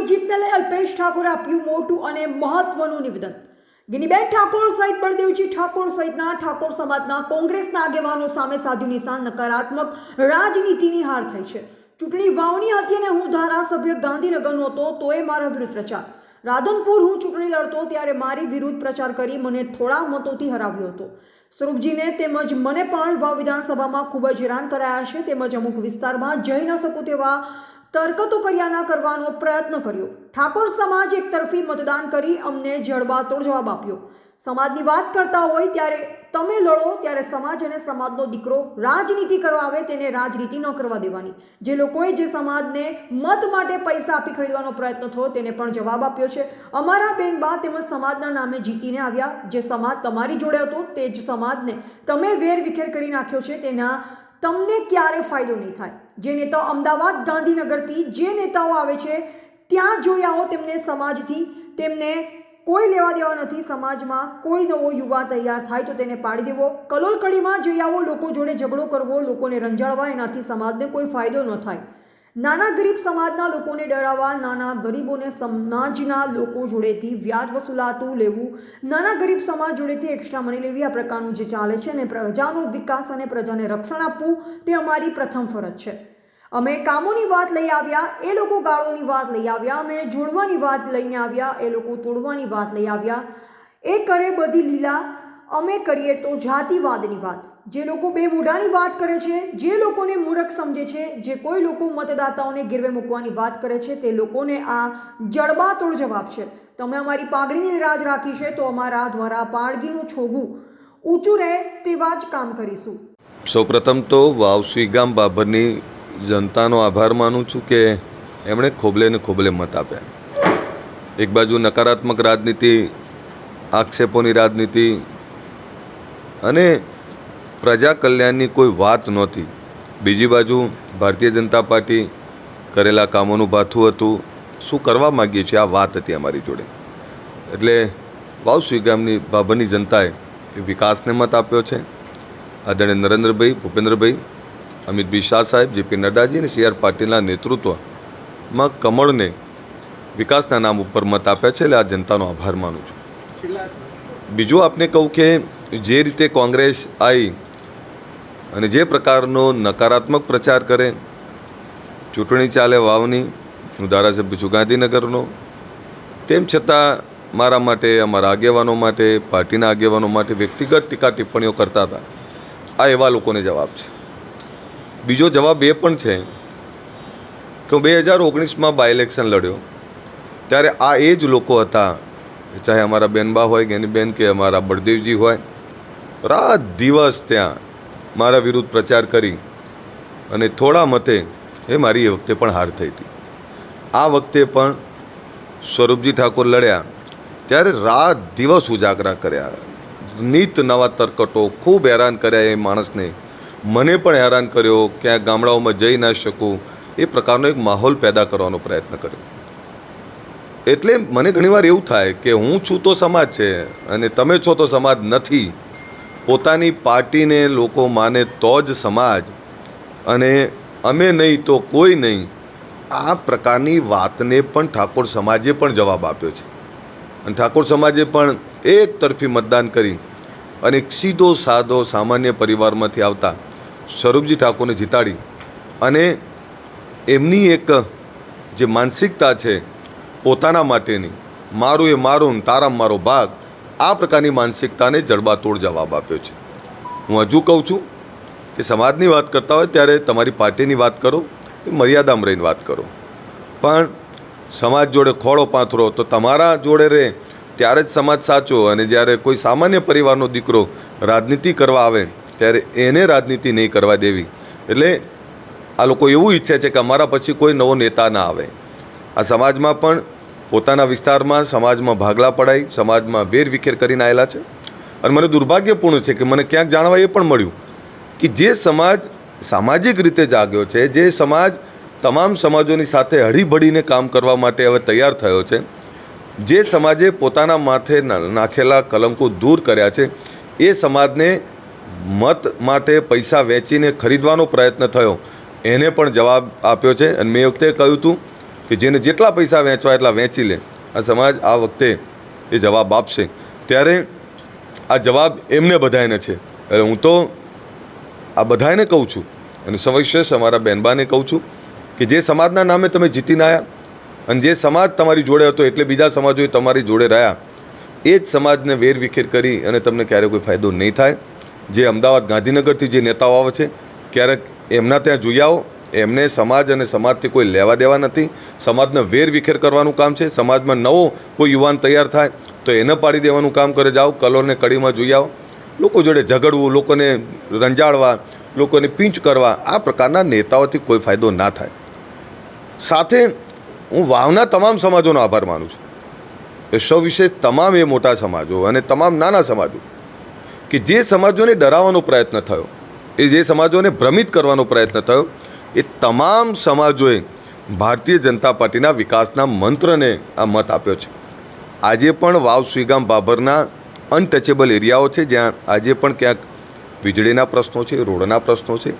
લોકસભાની જીતને લઈ અલ્પેશ ઠાકોરે આપ્યું મોટું અને મહત્વનું નિવેદન. ગિનીબેન ઠાકોર સહિત બળદેવજી ઠાકોર સહિતના ઠાકોર સમાજના કોંગ્રેસના આગેવાનો સામે સાધ્યું નિશાન નકારાત્મક રાજનીતિની હાર થઈ છે. ચૂંટણી વાવણી હતી અને હું ધારાસભ્ય ગાંધીનગરનો હતો, તોય મારા વિરુદ્ધ પ્રચાર. રાધનપુર હું ચૂંટણી લડતો ત્યારે મારી વિરુદ્ધ પ્રચાર કરી મને થોડા મતોથી હરાવ્યો હતો. સ્વરૂપજીને તેમજ મને પણ વિધાનસભામાં ખૂબ જ હેરાન કરાયા છે, તેમજ અમુક વિસ્તારમાં જઈ ન શકું તેવા તરકતો કર્યા ના કરવાનો પ્રયત્ન કર્યો. ઠાકોર સમાજ એક તરફી મતદાન કરી અમને જડબાતોડ જવાબ આપ્યો. સમાજની વાત કરતા હોય ત્યારે તમે લડો ત્યારે સમાજ અને સમાજનો દીકરો રાજનીતિ કરવા આવે તેને રાજનીતિ ન કરવા દેવાની. જે લોકોએ જે સમાજને મત માટે પૈસા આપી ખરીદવાનો પ્રયત્ન થયો તેને પણ જવાબ આપ્યો છે. અમારા બેનબા તેમજ સમાજના નામે જીતીને આવ્યા. જે સમાજ તમારી જોડે હતો તે જ સમાજને તમે વેર વિખેર કરી નાખ્યો છે. તેના તમને ક્યારે ફાયદો નહીં થાય. જે નેતાઓ અમદાવાદ ગાંધીનગરથી જે નેતાઓ આવે છે, ત્યાં જોઈ આવો તેમને સમાજથી. તેમને કોઈ લેવા દેવા નથી, સમાજમાં કોઈ નવો યુવા તૈયાર થાય તો તેને પાડી દેવો. કલોલ કડીમાં જઈ આવો, લોકો જોડે ઝઘડો કરવો, લોકોને રંજાડવા, એનાથી સમાજને કોઈ ફાયદો ન થાય. નાના ગરીબ સમાજના લોકોને ડરાવવા, નાના ગરીબોને સમાજના લોકો જોડેથી વ્યાજ વસૂલાતું લેવું, નાના ગરીબ સમાજ જોડેથી એક્સ્ટ્રા મની લેવી આ પ્રકારનું જે ચાલે છે અને પ્રજાનો વિકાસ અને પ્રજાને રક્ષણ આપવું તે અમારી પ્રથમ ફરજ છે. અમે કામોની વાત લઈ આવ્યા, એ લોકો ગાળોની વાત લઈ આવ્યા, અમે જોડવાની વાત લઈને આવ્યા, એ લોકો તોડવાની વાત લઈ આવ્યા. એ કરે બધી લીલા, અમે કરીએ તો જાતિવાદની વાત. જે લોકો બે મોઢાની વાત કરે છે, જે લોકોને મૂરખ સમજે છે, જે કોઈ લોકો મતદાતાઓને ગીરવે મૂકવાની વાત કરે છે, તે લોકોને આ જડબાતોડ જવાબ છે. તમે અમારી પાઘડીની રાજ રાખી છે, તો અમારા દ્વારા પાળગીનું છોગું ઊંચું રહે તેવા જ કામ કરીશું. સૌપ્રથમ તો વાવસી ગામ બાબરની જનતાનો આભાર માનું છું કે એમણે ખોબલે ને ખોબલે મત આપ્યા. એક બાજુ નકારાત્મક રાજનીતિ, આક્ષેપોની રાજનીતિ અને પ્રજા કલ્યાણની કોઈ વાત નહોતી. બીજી બાજુ ભારતીય જનતા પાર્ટી કરેલા કામોનું ભાથું હતું. શું કરવા માગીએ છીએ? આ વાત હતી અમારી જોડે. એટલે વાવસી ગામની બાબરની જનતાએ વિકાસને મત આપ્યો છે. આદરણીય નરેન્દ્રભાઈ ભૂપેન્દ્રભાઈ અમિતભાઈ શાહ સાહેબ જેપી નડ્ડાજી અને સી આર પાટીલના નેતૃત્વમાં કમળને વિકાસના નામ ઉપર મત આપ્યા છે. એટલે આ જનતાનો આભાર માનું છું. બીજું આપને કહું કે જે રીતે કોંગ્રેસ આવી અને જે પ્રકારનો નકારાત્મક પ્રચાર કરે, ચૂંટણી ચાલે વાવની, હું ધારાસભ્ય છું ગાંધીનગરનો, તેમ છતાં મારા માટે, અમારા આગેવાનો માટે, પાર્ટીના આગેવાનો માટે વ્યક્તિગત ટીકા ટિપ્પણીઓ કરતા હતા. આ એવા લોકોને જવાબ છે. બીજો જવાબ એ પણ છે કે હું બે હજાર ઓગણીસમાં બાય ઇલેક્શન લડ્યો. ત્યારે આ એ જ લોકો હતા, ચાહે અમારા બેનબા હોય, ગેનીબેન કે અમારા બળદેવજી હોય, રાત દિવસ ત્યાં મારા વિરુદ્ધ પ્રચાર કરી અને થોડા મતે એ મારી એ વખતે પણ હાર થઈ હતી. આ વખતે પણ સ્વરૂપજી ઠાકોર લડ્યા, ત્યારે રાત દિવસ ઉજાગરા કર્યા. નીત નવા તરકટો ખૂબ હેરાન કર્યા એ માણસને. મને પણ હેરાન કર્યો ક્યાંક ગામડાઓમાં જઈ ના શકું એ પ્રકારનો એક માહોલ પેદા કરવાનો પ્રયત્ન કર્યો. એટલે મને ઘણીવાર એવું થાય કે હું છું તો સમાજ છે અને તમે છો તો સમાજ નથી. પોતાની પાર્ટીને લોકો માને તો જ સમાજ અને અમે નહીં તો કોઈ નહીં આ પ્રકારની વાતને પણ ઠાકોર સમાજે પણ જવાબ આપ્યો છે. અને ઠાકોર સમાજે પણ એક તરફી મતદાન કરી અને સીધો સાદો સામાન્ય પરિવારમાંથી આવતા સ્વરૂપજી ઠાકોરને જીતાડી અને એમની એક જે માનસિકતા છે પોતાના માટેની, મારું એ મારું તારા મારો ભાગ આ પ્રકારની માનસિકતાને જડબાતોડ જવાબ આપ્યો છે. હું હજુ કહું છું કે સમાજની વાત કરતા હોય ત્યારે તમારી પાર્ટીની વાત કરો, એ મર્યાદામાં રહીને વાત કરો. પણ સમાજ જોડે ખોળો પાથરો તો તમારા જોડે રહે, ત્યારે જ સમાજ સાચો અને જ્યારે કોઈ સામાન્ય પરિવારનો દીકરો રાજનીતિ કરવા આવે, ત્યારે એને રાજનીતિ નહીં કરવા દેવી. એટલે આ લોકો એવું ઈચ્છે છે કે અમારા પછી કોઈ નવો નેતા ના આવે. આ સમાજમાં પણ પોતાના વિસ્તારમાં સમાજમાં ભાગલા પડાઈ, સમાજમાં વેરવિખેર કરીને આવેલા છે. અને મને દુર્ભાગ્યપૂર્ણ છે કે મને ક્યાંક જાણવા એ પણ મળ્યું કે જે સમાજ સામાજિક રીતે જાગ્યો છે, જે સમાજ તમામ સમાજોની સાથે હળીભળીને કામ કરવા માટે હવે તૈયાર થયો છે, જે સમાજે પોતાના માથે નાખેલા કલંકો દૂર કર્યા છે, એ સમાજને મત માટે પૈસા વેચીને ખરીદવાનો પ્રયત્ન થયો. એને પણ જવાબ આપ્યો છે અને મેં વખતે કહ્યું હતું કે જેને જેટલા પૈસા વેચવા એટલા વેચી લે. આ સમાજ આ વખતે એ જવાબ આપશે. ત્યારે આ જવાબ એમને બધાને છે. એટલે હું તો આ બધાને કહું છું. અને સવિશેષ અમારા બહેનબાને કહું છું કે જે સમાજના નામે તમે જીતીને આવ્યા અને જે સમાજ તમારી જોડે હતો એટલે બીજા સમાજોએ તમારી જોડે રહ્યા, એ જ સમાજને વેરવિખેર કરી અને તમને ક્યારેય કોઈ ફાયદો નહીં થાય. જે અમદાવાદ ગાંધીનગરથી જે નેતાઓ આવે છે, ક્યારેક એમના ત્યાં જોઈ આવો. એમને સમાજ અને સમાજથી કોઈ લેવા દેવા નથી. સમાજને વેરવિખેર કરવાનું કામ છે. સમાજમાં નવો કોઈ યુવાન તૈયાર થાય તો એને પાડી દેવાનું કામ કરે. જાઓ કલોને કડીમાં જોઈ આવો. લોકો જોડે ઝઘડવું, લોકોને રંજાડવા, લોકોને પીંચ કરવા, આ પ્રકારના નેતાઓથી કોઈ ફાયદો ના થાય. સાથે હું વાવના તમામ સમાજોનો આભાર માનું છું. એ સૌ વિશે તમામ એ મોટા સમાજો અને તમામ નાના સમાજો કે જે સમાજોને ડરાવવાનો પ્રયત્ન થયો, એ જે સમાજોને ભ્રમિત કરવાનો પ્રયત્ન થયો એ તમામ સમાજોએ ભારતીય જનતા પાર્ટીના વિકાસના મંત્રને આ મત આપ્યો છે. આજે પણ વાવ સુઈગામ બાબરના અનટચેબલ એરિયાઓ છે, જ્યાં આજે પણ ક્યાંક વીજળીના પ્રશ્નો છે, રોડના પ્રશ્નો છે.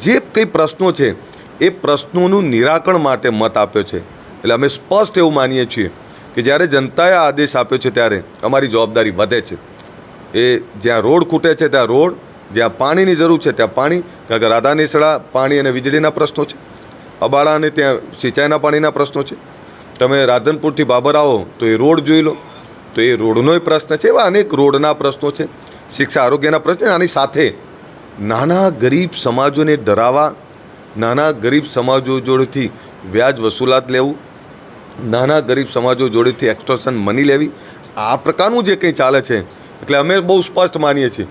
જે કંઈ પ્રશ્નો છે, એ પ્રશ્નોનું નિરાકરણ માટે મત આપ્યો છે. એટલે અમે સ્પષ્ટ એવું માનીએ છીએ કે જ્યારે જનતાએ આદેશ આપ્યો છે, ત્યારે અમારી જવાબદારી વધે છે. એ જ્યાં રોડ ખૂટે છે, ત્યાં રોડ જ્યાં પાણીની જરૂર છે ત્યાં પાણી, કારણ કે રાધા નેસડા પાણી અને વીજળીના પ્રશ્નો છે. અબાળા અને ત્યાં સિંચાઈના પાણીના પ્રશ્નો છે. તમે રાધનપુરથી બાબર આવો તો એ રોડ જોઈ લો. તો એ રોડનોય પ્રશ્ન છે એવા અનેક રોડના પ્રશ્નો છે. શિક્ષા આરોગ્યના પ્રશ્ન આની સાથે નાના ગરીબ સમાજોને ડરાવવા, નાના ગરીબ સમાજો જોડેથી વ્યાજ વસૂલાત લેવું, નાના ગરીબ સમાજો જોડેથી એક્સટોર્શન મની લેવી, આ પ્રકારનું જે કંઈ ચાલે છે, એટલે અમે બહુ સ્પષ્ટ માનીએ છીએ.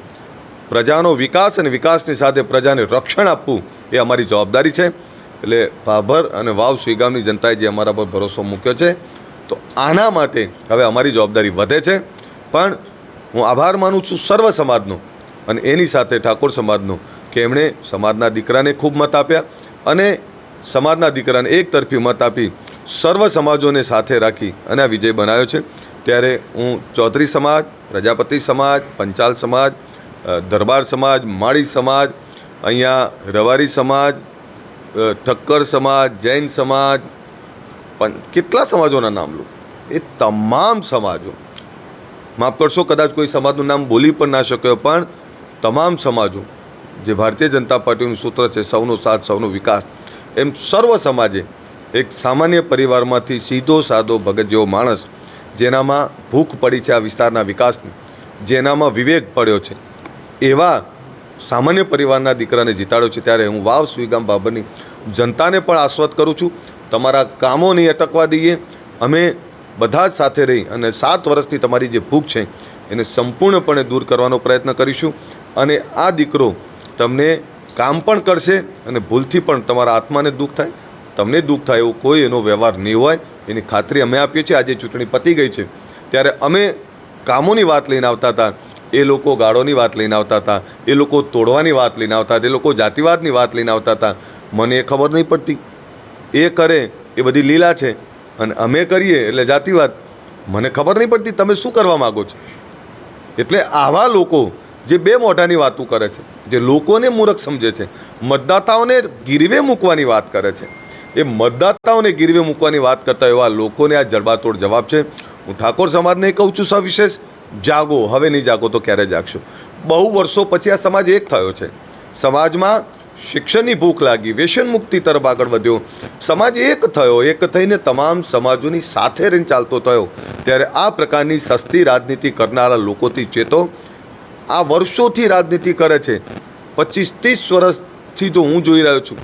પ્રજાનો વિકાસ અને વિકાસની સાથે પ્રજાને રક્ષણ આપવું એ અમારી જવાબદારી છે. એટલે ભાભર અને વાવ સુઈગામની જનતાએ જે અમારા પર ભરોસો મૂક્યો છે, તો આના માટે હવે અમારી જવાબદારી વધે છે. પણ હું આભાર માનું છું સર્વ સમાજનો અને એની સાથે ઠાકોર સમાજનો કે એમણે સમાજના દીકરાને ખૂબ મત આપ્યા અને સમાજના દીકરાને એક તરફી મત આપી સર્વ સમાજોને સાથે રાખી અને આ વિજય બનાવ્યો છે. ત્યારે હું ચૌધરી સમાજ, પ્રજાપતિ સમાજ, પંચાલ સમાજ દરબાર સમાજ, માળી સમાજ, અહીંયા રવારી સમાજ ઠક્કર સમાજ, જૈન સમાજ, પણ કેટલા સમાજોના નામ લો? એ તમામ સમાજો. માફ કરશો, કદાચ કોઈ સમાજનું નામ બોલી પણ ના શક્યો, પણ તમામ સમાજો, જે ભારતીય જનતા પાર્ટીનું સૂત્ર છે, સૌનો સાથ, સૌનો વિકાસ, એમ સર્વ સમાજે એક સામાન્ય પરિવારમાંથી સીધો સાદો ભગત જેવો માણસ, જેનામાં ભૂખ પડી છે આ વિસ્તારના વિકાસની, જેનામાં વિવેક પડ્યો છે એવા સામાન્ય પરિવારના દીકરાને જીતાડ્યો છે, ત્યારે હું વાવ સુઈગામ બાબરની જનતાને પણ આશ્વત કરું છું. તમારા કામો નહીં અટકવા દઈએ. અમે બધા જ સાથે રહી અને સાત વર્ષથી તમારી જે ભૂખ છે, એને સંપૂર્ણપણે દૂર કરવાનો પ્રયત્ન કરીશું અને આ દીકરો તમને કામ પણ કરશે અને ભૂલથી પણ તમારા આત્માને દુઃખ થાય. તમને દુઃખ થાય એવો કોઈ એનો વ્યવહાર નહીં હોય. એની ખાતરી અમે આપીએ છીએ. આજે ચૂંટણી પતી ગઈ છે. ત્યારે અમે કામોની વાત લઈને આવતા હતા. એ લોકો ગાળોની વાત લઈને આવતા હતા, એ લોકો તોડવાની વાત લઈને આવતા હતા, એ લોકો જાતિવાદની વાત લઈને આવતા હતા. મને એ ખબર નહીં પડતી. એ કરે, એ બધી લીલા છે અને અમે કરીએ એટલે જાતિવાદ. મને ખબર નહીં પડતી તમે શું કરવા માગો છો? એટલે આવા લોકો જે બે મોઢાની વાતો કરે છે, જે લોકોને મૂર્ખ સમજે છે, મતદાતાઓને ગીરવે મૂકવાની વાત કરે છે. એ મતદાતાઓને ગીરવે મૂકવાની વાત કરતા એવા લોકોને આ જડબાતોડ જવાબ છે. હું ઠાકોર સમાજને કહું છું સવિશેષ. જાગો, હવે નહીં જાગો તો ક્યારે જાગશો? બહુ વર્ષો પછી આ સમાજ એક થયો છે. સમાજમાં શિક્ષણની ભૂખ લાગી, વ્યસન મુક્તિ તરફ આગળ વધ્યો. સમાજ એક થયો, એક થઈને તમામ સમાજોની સાથે રહીને ચાલતો થયો. ત્યારે આ પ્રકારની સસ્તી રાજનીતિ કરનારા લોકોથી ચેતો આ વર્ષોથી રાજનીતિ કરે છે. પચીસ ત્રીસ વર્ષથી તો હું જોઈ રહ્યો છું.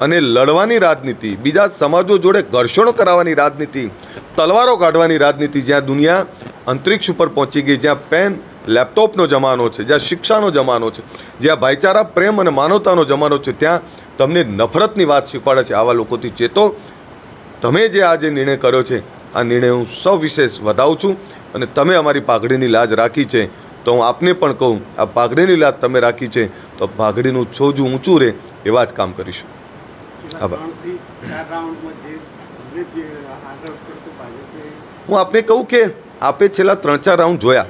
અને લડવાની રાજનીતિ, બીજા સમાજો જોડે ઘર્ષણો કરાવવાની રાજનીતિ, તલવારો કાઢવાની રાજનીતિ જ્યાં દુનિયા અંતરિક્ષ ઉપર પહોંચી ગઈ જ્યાં પેન લેપટોપનો જમાનો છે જ્યાં શિક્ષાનો જમાનો છે જ્યાં ભાઈચારા પ્રેમ અને માનવતાનો જમાનો છે ત્યાં તમને નફરતની વાત શીખવાડે છે. આવા લોકોથી ચેતો તમે જે આ જે નિર્ણય કર્યો છે આ નિર્ણય હું સવિશેષ વધાવું છું અને તમે અમારી પાઘડીની લાજ રાખી છે. તો હું આપને પણ કહું આ પાઘડીની લાજ તમે રાખી છે તો પાઘડીનું છોજું ઊંચું રહે એવા જ કામ કરીશું. આભાર. હું આપને કહું કે આપે છેલ્લા ત્રણ ચાર રાઉન્ડ જોયા.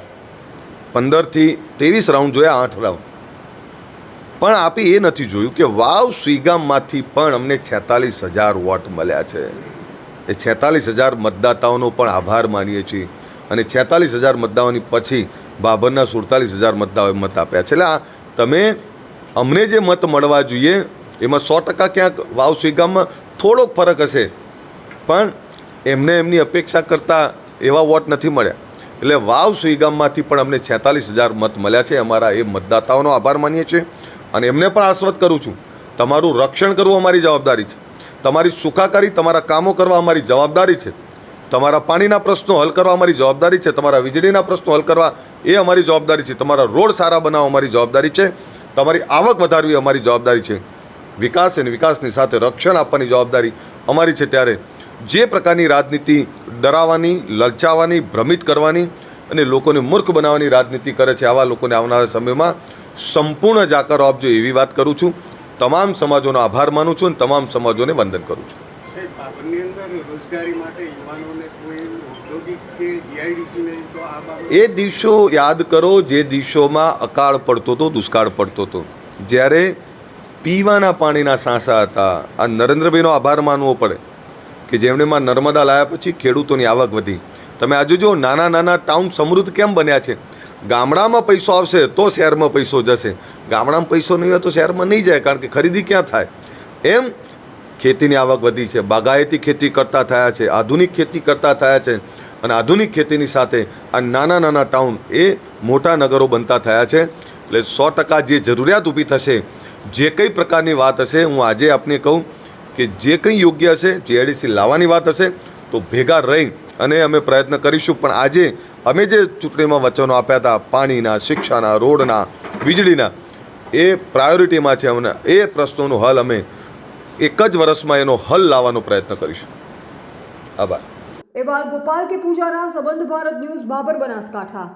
પંદરથી ત્રેવીસ રાઉન્ડ જોયા, આઠ રાઉન્ડ પણ આપે એ નથી જોયું કે વાવ સુઈગામમાંથી પણ અમને છેતાલીસ હજાર વોટ મળ્યા છે. એ છેતાલીસ હજાર મતદાતાઓનો પણ આભાર માનીએ છીએ. અને છેતાલીસ હજાર મતદાઓની પછી બાબરના સુડતાલીસ હજાર મતદારોએ મત આપ્યા છે. એટલે તમે અમને જે મત મળવા જોઈએ, એમાં સો ટકા ક્યાંક વાવ સુઈગામમાં થોડોક ફરક હશે. પણ એમને એમની અપેક્ષા કરતાં એવા વોટ નથી મળ્યા. એટલે વાવ સુઈગામમાંથી પણ અમને છેતાલીસ હજાર મત મળ્યા છે. અમારા એ મતદાતાઓનો આભાર માનીએ છીએ. અને એમને પણ આશ્વત કરું છું. તમારું રક્ષણ કરવું અમારી જવાબદારી છે. તમારી સુખાકારી, તમારા કામો કરવા અમારી જવાબદારી છે. તમારા પાણીના પ્રશ્નો હલ કરવા અમારી જવાબદારી છે. તમારા વીજળીના પ્રશ્નો હલ કરવા એ અમારી જવાબદારી છે. તમારા રોડ સારા બનાવવા અમારી જવાબદારી છે. તમારી આવક વધારવી અમારી જવાબદારી છે. વિકાસ અને વિકાસની સાથે રક્ષણ આપવાની જવાબદારી અમારી છે ત્યારે જે પ્રકારની રાજનીતિ ડરાવવાની લલચાવવાની ભ્રમિત કરવાની અને લોકોને મૂર્ખ બનાવવાની રાજનીતિ કરે છે આવા લોકોને આવનારા સમયમાં સંપૂર્ણ જાકારો આપજો એવી વાત કરું છું. તમામ સમાજોનો આભાર માનું છું અને તમામ સમાજોને વંદન કરું છું. એ દિવસો યાદ કરો જે દિવસોમાં અકાળ પડતો હતો દુષ્કાળ પડતો હતો. જ્યારે પીવાના પાણીના સાંસા હતા આ નરેન્દ્રભાઈનો આભાર માનવો પડે. કે જેમણેમાં નર્મદા લાયા પછી ખેડૂતોની આવક વધી. તમે આજે જો નાના નાના ટાઉન સમૃદ્ધ કેમ બન્યા છે? ગામડામાં પૈસો આવશે તો શહેરમાં પૈસો જશે. ગામડામાં પૈસો નહીં હોય તો શહેરમાં નહીં જાય કારણ કે ખરીદી ક્યાં થાય? એમ ખેતીની આવક વધી છે. બાગાયતી ખેતી કરતા થયા છે. આધુનિક ખેતી કરતા થયા છે. અને આધુનિક ખેતીની સાથે આ નાના નાના ટાઉન એ મોટા નગરો બનતા થયા છે. એટલે સો ટકા જે જરૂરિયાત ઊભી થશે, જે કંઈ પ્રકારની વાત હશે, હું આજે આપને કહું કે જે કંઈ યોગ્ય હશે જીઆઈડીસી લાવવાની વાત હશે, તો ભેગા રહી અને અમે પ્રયત્ન કરીશું. પણ આજે અમે જે ચૂંટણીમાં વચનો આપ્યા હતા, પાણીના, શિક્ષાના, રોડના, વીજળીના, એ પ્રાયોરિટીમાં છે અમને, એ પ્રશ્નોનો હલ અમે એક જ વર્ષમાં એનો હલ લાવવાનો પ્રયત્ન કરીશું. આભાર. એવા ગોપાલ કે પૂજારા સંબંધ ભારત ન્યૂઝ બાબર બનાસકાંઠા.